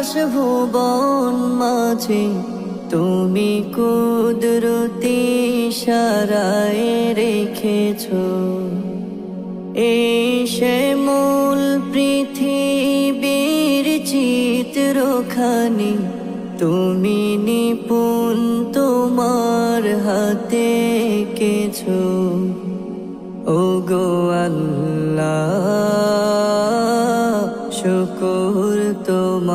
আকাশ ভুবন মাঝে তুমি কুদরতি সারায় রেখেছ। এই সে মূল পৃথিবীর চিত্রখানি তুমি নিপুণ তোমার হাতে কেছো ও গো আল্লাহ, শুকুর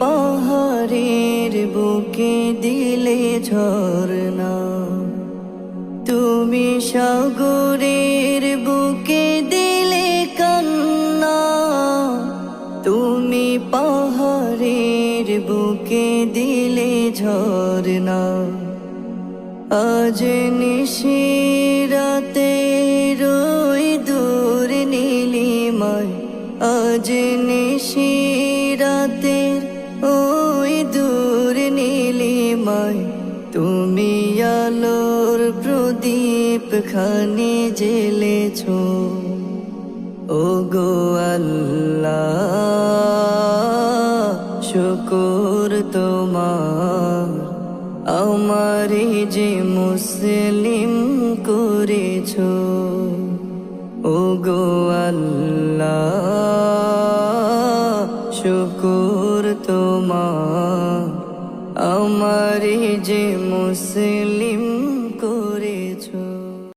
পাহাড়ের বুকে দিলে ঝরনা তুমি সাগরের বুকে দিলে কান্না। তুমি পাহাড়ের বুকে দিলে ঝরনা আজ নিশিরাতে আজ নিশিরাতে ওই দূর নীলিমায়। তুমি আলোর প্রদীপ খানি জেলেছ ও গো আল্লাহ, শুকুর তোমার। আমারে যে মুসলিম করেছ। ও গো আল্লাহ। তোমার আমারি যে মুসলিম